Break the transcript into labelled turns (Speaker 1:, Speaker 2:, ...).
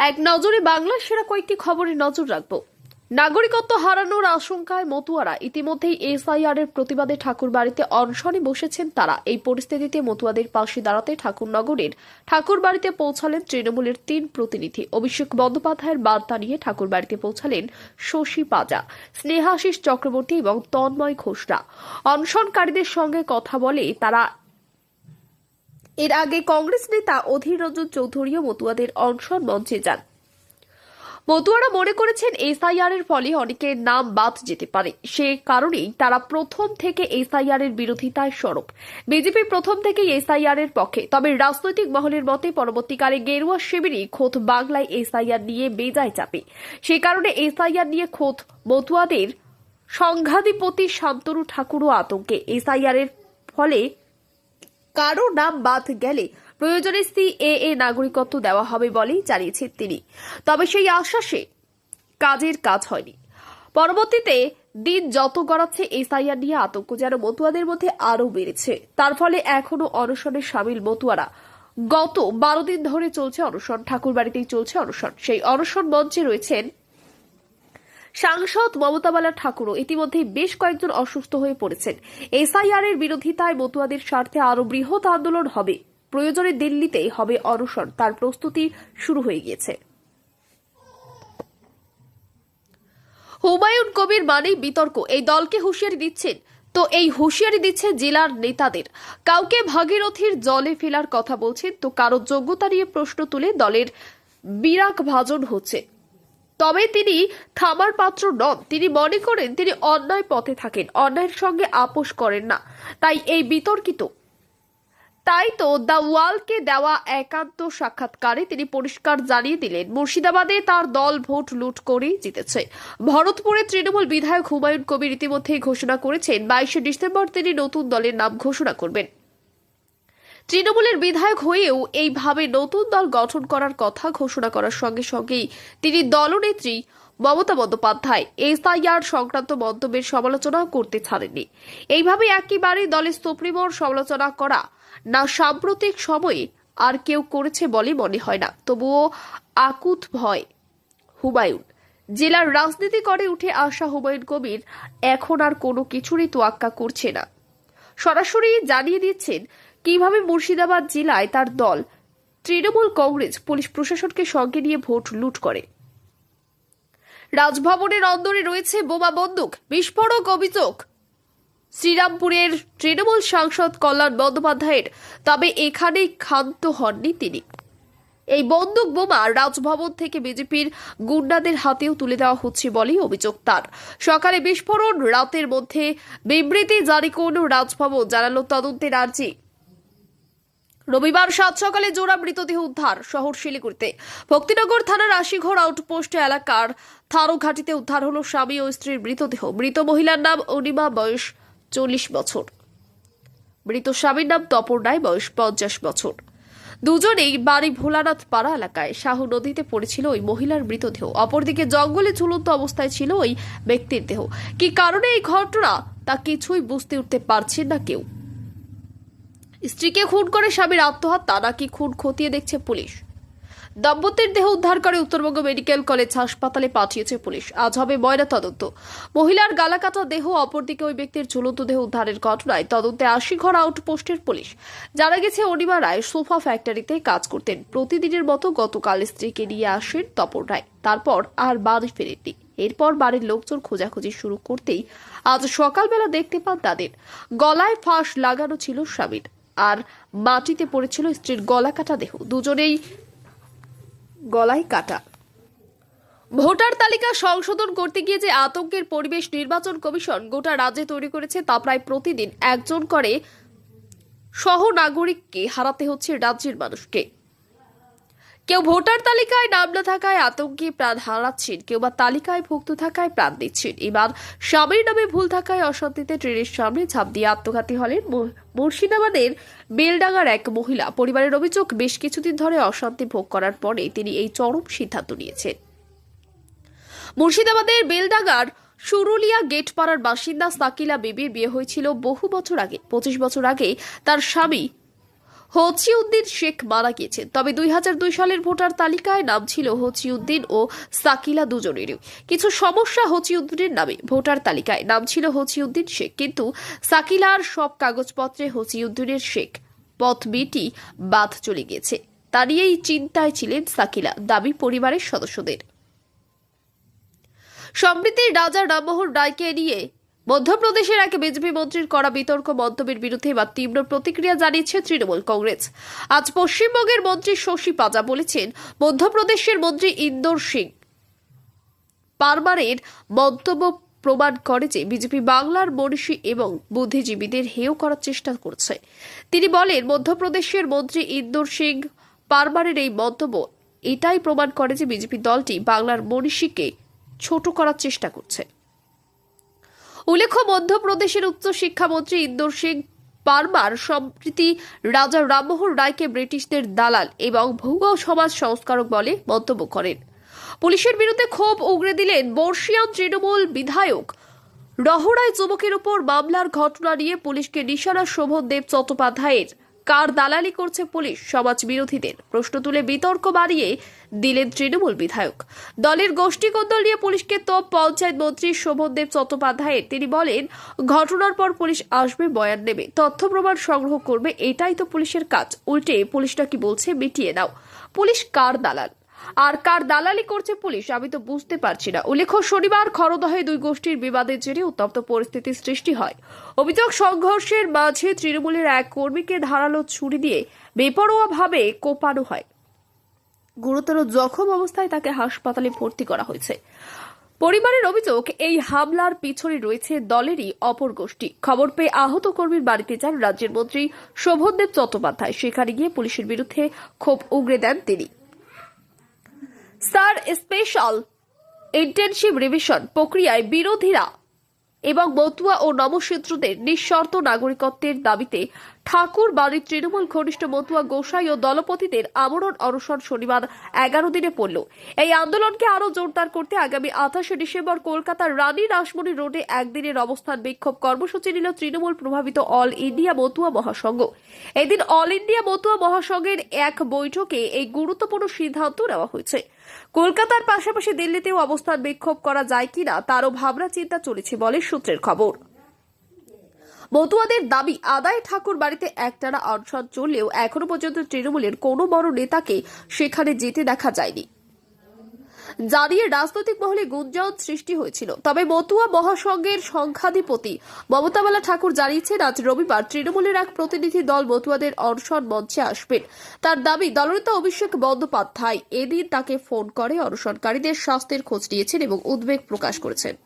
Speaker 1: এক নজরে বাংলার সেরা কয়েকটি খবরে নজর রাখব। নাগরিকত্ব হারানোর আশঙ্কায় মতুয়ারা ইতিমধ্যেই এসআইআর এর প্রতিবাদে ঠাকুর বাড়িতে অনশনে বসেছেন তারা। এই পরিস্থিতিতে মতুয়াদের পাশে দাঁড়াতে ঠাকুরনগরের ঠাকুর বাড়িতে পৌঁছালেন তৃণমূলের তিন প্রতিনিধি। অভিষেক বন্দ্যোপাধ্যায়ের বার্তা নিয়ে ঠাকুর বাড়িতে পৌঁছালেন শশী পাজা, স্নেহাশিস চক্রবর্তী এবং তন্ময় ঘোষরা। অনশনকারীদের সঙ্গে কথা বলে তারা এর আগে কংগ্রেস নেতা অধীর রঞ্জন চৌধুরীও মতুয়াদের অনশন মঞ্চে যান। মতুয়ারা মনে করেছেন এসআইআর এর ফলে অনেকের নাম বাদ যেতে পারে। সে কারণেই তারা প্রথম থেকে এসআইআর এর বিরোধিতায় সরব। বিজেপি প্রথম থেকেই এসআইআর এর পক্ষে। তবে রাজনৈতিক মহলের মতে পরবর্তীকালে গেরুয়া শিবিরই খোদ বাংলায় এসআইআর নিয়ে বেজায় চাপে। সে কারণে এসআইআর নিয়ে খোদ মতুয়াদের সংঘাধিপতি শান্তনু ঠাকুরও আতঙ্কে। এসআইআর এর ফলে কারও নাম বাদ গেলে প্রয়োজনে সিএএ নাগরিকত্ব দেওয়া হবে বলেই জানিয়েছেন তিনি। তবে সেই আশ্বাসে কাজের কাজ হয়নি। পরবর্তীতে দিন যত গড়াচ্ছে, এসআইআর নিয়ে আতঙ্ক যেন মতুয়াদের মধ্যে আরও বেড়েছে। তার ফলে এখনও অনশনে সামিল মতুয়ারা। গত বারো দিন ধরে চলছে অনশন, ঠাকুরবাড়িতেই চলছে অনশন। সেই অনশন মঞ্চে রয়েছেন সাংসদ মমতা মমতাবালা ঠাকুরও ইতিমধ্যে বেশ কয়েকজন অসুস্থ হয়ে পড়েছেন। এসআইআর এর বিরোধিতায় মতুয়াদের স্বার্থে আরও বৃহৎ আন্দোলন হবে। প্রয়োজনে দিল্লিতে হবে অনশন। তার প্রস্তুতি শুরু হয়ে গিয়েছে। হুমায়ুন কবির মানেই বিতর্ক। এই দলকে হুঁশিয়ারি দিচ্ছেন। তো এই হুঁশিয়ারি দিচ্ছে জেলার নেতাদের। কাউকে ভাগীরথীর জলে ফেলার কথা বলছেন। তো কারও যোগ্যতা নিয়ে প্রশ্ন তুলে দলের বিরাগ ভাজন হচ্ছে। তবে তিনি থামার পাত্র নন। তিনি মনে করেন তিনি অন্যায় পথে থাকেন, অন্যায়ের সঙ্গে আপোষ করেন না। তাই এই বিতর্কিত। তাই তো দ্য ওয়ালকে দেওয়া একান্ত সাক্ষাৎকারে তিনি পরিষ্কার জানিয়ে দিলেন, মুর্শিদাবাদে তার দল ভোট লুট করেই জিতেছে। ভরতপুরে তৃণমূল বিধায়ক হুমায়ুন কবির ইতিমধ্যেই ঘোষণা করেছেন, বাইশে ডিসেম্বর তিনি নতুন দলের নাম ঘোষণা করবেন। তৃণমূলের বিধায়ক হয়েও এইভাবে নতুন দল গঠন করার কথা ঘোষণা করার সঙ্গে সঙ্গেই তিনি দলনেত্রী মমতা বন্দ্যোপাধ্যায়, এসআইআর সংক্রান্ত মন্তব্যের সমালোচনা করতে ছাড়েননি। এইভাবে একেবারে দলের সুপ্রিমোর সমালোচনা করা না সাম্প্রতিক সময়ে আর কেউ করেছে বলে মনে হয় না। তবুও আকুত ভয়। হুমায়ুন, জেলার রাজনীতি করে উঠে আসা হুমায়ুন কবির এখন আর কোনো কিছুরই তোয়াক্কা করছে না। সরাসরি জানিয়ে দিচ্ছেন কীভাবে মুর্শিদাবাদ জেলায় তার দল তৃণমূল কংগ্রেস পুলিশ প্রশাসনকে সঙ্গে নিয়ে ভোট লুট করে? রাজভবনের অন্দরে রয়েছে বোমা বন্দুক, বিস্ফোরক অভিযোগ। শ্রীরামপুরের তৃণমূল সাংসদ কল্যাণ বন্দ্যোপাধ্যায়ের, তবে এখানে ক্ষান্ত হননি তিনি। এই বন্দুক বোমা রাজভবন থেকে বিজেপির গুন্ডাদের হাতেও তুলে দেওয়া হচ্ছে বলেই অভিযোগ তার। সকালে বিস্ফোরণ, রাতের মধ্যে বিবৃতি জারি করল রাজভবন, জানালো তদন্তের আর্জি। রবিবার সাত সকালে জোড়া মৃতদেহ উদ্ধার শহর শিলিগুড়িতে। ভক্তিনগর থানার আশিঘর আউটপোস্ট এলাকার থারোঘাটিতে উদ্ধার হলো স্বামী ও স্ত্রীর মৃতদেহ। মৃত মহিলার নাম অনিমা, বয়স চল্লিশ বছর। মৃত স্বামীর নাম তপর রায়, বয়স পঞ্চাশ বছর। দুজনেই বাড়ি ভোলানাথ পাড়া এলাকায়। শাহু নদীতে পড়েছিল ওই মহিলার মৃতদেহ। অপরদিকে জঙ্গলে ঝুলন্ত অবস্থায় ছিল ওই ব্যক্তির দেহ। কি কারণে এই ঘটনা তা কিছুই বুঝতে উঠতে পারছেন না কেউ। স্ত্রীকে খুন করে স্বামীর আত্মহত্যা, নাকি খুন খতিয়ে দেখছে পুলিশ? দম্পতির দেহ উদ্ধার করে উত্তরবঙ্গ মেডিকেল কলেজ হাসপাতালে পাঠিয়েছে পুলিশ। আজ হবে ময়না তদন্ত মহিলার গালাকাটা দেহ, অপরদিকে ওই ব্যক্তির ঝুলন্ত দেহ উদ্ধারের ঘটনায় তদন্তে আশিঘর আউটপোস্টের পুলিশ। জানা গেছে, অনিমা রায় সোফা ফ্যাক্টরিতে কাজ করতেন। প্রতিদিনের মতো গতকাল স্ত্রীকে নিয়ে আসেন তপন রায়। তারপর আর বাড়ি ফেরেননি। এরপর বাড়ির লোকজন খোঁজাখুঁজি শুরু করতেই আজ সকালবেলা দেখতে পান তাদের। গলায় ফাঁস লাগানো ছিল স্বামীর। আর মাটিতে পড়েছিল স্ত্রীর গলা কাটা দেহ। দুজনেই গলায় কাটা। ভোটার তালিকা সংশোধন করতে গিয়ে যে আতঙ্কের পরিবেশ নির্বাচন কমিশন গোটা রাজ্যে তৈরি করেছে তা প্রায় প্রতিদিন একজন করে সহ নাগরিককে হারাতে হচ্ছে রাজ্যের মানুষকে। কেউ ভোটার তালিকায় নাম না থাকায় আতঙ্কে প্রাণ হারাচ্ছেন, কেউ বা তালিকায় ভুক্ত থাকায় প্রাণ দিচ্ছেন। এবার স্বামীর নামে ভুল থাকায় অশান্তিতে ট্রেনের সামনে ঝাঁপ দিয়ে আত্মঘাতী হলেন মুর্শিদাবাদের বেলডাঙ্গার এক মহিলা। পরিবারের অভিযোগ, বেশ কিছুদিন ধরে অশান্তি ভোগ করার পরে তিনি এই চরম সিদ্ধান্ত নিয়েছেন। মুর্শিদাবাদের বেলডাঙ্গার সুরুলিয়া গেটপাড়ার বাসিন্দা সাকিলা বিবির বিয়ে হয়েছিল বহু বছর আগে। পঁচিশ বছর আগে তার স্বামী হচিউদ্দিন শেখ মারা গিয়েছেন। তবে দুই সালের ভোটার তালিকায় নাম ছিল হচিউদ্দিন ও সাকিলা দুজনেরই। কিছু সমস্যা হচিউদ্দিনের নামে ভোটার তালিকায় নাম ছিল হচিউদ্দিন শেখ। কিন্তু সাকিলার সব কাগজপত্রে হচিউদ্দিনের শেখ পথ বিটি বাদ চলে গেছে তা নিয়েই চিন্তায় ছিলেন সাকিলা, দাবি পরিবারের সদস্যদের। সম্প্রীতির রাজা রামমোহন রায়কে নিয়ে মধ্যপ্রদেশের এক বিজেপি মন্ত্রীর করা বিতর্ক মন্তব্যের বিরুদ্ধে এবার তীব্র প্রতিক্রিয়া জানিয়েছে তৃণমূল কংগ্রেস। আজ পশ্চিমবঙ্গের মন্ত্রী শশী পাজা বলেছেন, মধ্যপ্রদেশের মন্ত্রী ইন্দোর সিং পারমারের মন্তব্য প্রমাণ করে যে বিজেপি বাংলার মনীষী এবং বুদ্ধিজীবীদের হেয় করার চেষ্টা করছে। তিনি বলেন, মধ্যপ্রদেশের মন্ত্রী ইন্দোর সিং পারমারের এই মন্তব্য এটাই প্রমাণ করে যে বিজেপি দলটি বাংলার মনীষীকে ছোট করার চেষ্টা করছে। উল্লেখ্য, মধ্যপ্রদেশের উচ্চ শিক্ষামন্ত্রী ইন্দোর সিং পারমার সম্প্রীতি রাজা রামমোহন রায়কে ব্রিটিশদের দালাল এবং ভূগ সমাজ সংস্কারক বলে মন্তব্য করেন। পুলিশের বিরুদ্ধে ক্ষোভ উগড়ে দিলেন বর্ষিয়ান তৃণমূল বিধায়ক রহরায় যুবকের উপর মামলার ঘটনা নিয়ে পুলিশকে নিশানা শোভন দেব চট্টোপাধ্যায়ের। কার দালালি করছে পুলিশ? সমাজ বিরোধীদের প্রশ্ন তুলে বিতর্ক বাড়িয়ে দিলেন তৃণমূল বিধায়ক। দলের গোষ্ঠী কোন্দল নিয়ে পুলিশকে তোপ পঞ্চায়েত মন্ত্রী শোভনদেব চট্টোপাধ্যায়ের। তিনি বলেন, ঘটনার পর পুলিশ আসবে, বয়ান নেবে তথ্য প্রমাণ সংগ্রহ করবে, এটাই তো পুলিশের কাজ। উল্টে পুলিশটা কি বলছে, মিটিয়ে দাও পুলিশ কার দালাল? আর কার দালালি করছে পুলিশ, আমি তো বুঝতে পারছি না। উল্লেখ্য, শনিবার খরদহে দুই গোষ্ঠীর বিবাদের জেরে উত্তপ্ত পরিস্থিতির সৃষ্টি হয়। অভিযোগ, সংঘর্ষের মাঝে তৃণমূলের এক কর্মীকে ধারালো ছুরি দিয়ে বেপরোয়াভাবে কোপানো হয়। গুরুতর জখম অবস্থায় তাকে হাসপাতালে ভর্তি করা হয়েছে। পরিবারের অভিযোগ, এই হামলার পিছনে রয়েছে দলেরই অপর গোষ্ঠী। খবর পেয়ে আহত কর্মীর বাড়িতে যান রাজ্যের মন্ত্রী শোভনদেব চট্টোপাধ্যায়। সেখানে গিয়ে পুলিশের বিরুদ্ধে ক্ষোভ উগরে দেন তিনি। স্যার স্পেশাল ইন্টেনসিভ রিভিশন প্রক্রিয়ায় বিরোধীরা এবং মতুয়া ও নবসূত্রদের নিঃশর্ত নাগরিকত্বের দাবিতে ঠাকুর বাড়ির তৃণমূল ঘনিষ্ঠ মতুয়া গোসাই ও দলপতিদের আমরণ অনশন শনিবার এগারো দিনে পড়ল। এই আন্দোলনকে আরও জোরদার করতে আগামী আঠাশে ডিসেম্বর কলকাতার রানী রাসমণি রোডে একদিনের অবস্থান বিক্ষোভ কর্মসূচি নিল তৃণমূল প্রভাবিত অল ইন্ডিয়া মতুয়া মহাসংঘ। এদিন অল ইন্ডিয়া মতুয়া মহাসংঘের এক বৈঠকে এই গুরুত্বপূর্ণ সিদ্ধান্ত নেওয়া হয়েছে। কলকাতার পাশাপাশি দিল্লিতেও অবস্থান বিক্ষোভ করা যায় কিনা তারও ভাবনা চিন্তা চলেছে বলে সূত্রের খবর। মতুয়াদের দাবি, আদায় ঠাকুর বাড়িতে একটানা অনশন চললেও এখনও পর্যন্ত তৃণমূলের কোনো বড় নেতাকে সেখানে যেতে দেখা যায়নি। জানিয়ে রাজনৈতিক মহলে গুঞ্জন সৃষ্টি হয়েছিল। তবে মতুয়া মহাসংঘের সংখ্যাধিপতি মমতাবালা ঠাকুর জানিয়েছেন, আজ রবিবার তৃণমূলের এক প্রতিনিধি দল মতুয়াদের অনশন মঞ্চে আসবেন। তার দাবি, দলনেতা অভিষেক বন্দ্যোপাধ্যায় এদিন তাকে ফোন করে অনশনকারীদের স্বাস্থ্যের খোঁজ নিয়েছেন এবং উদ্বেগ প্রকাশ করেছেন।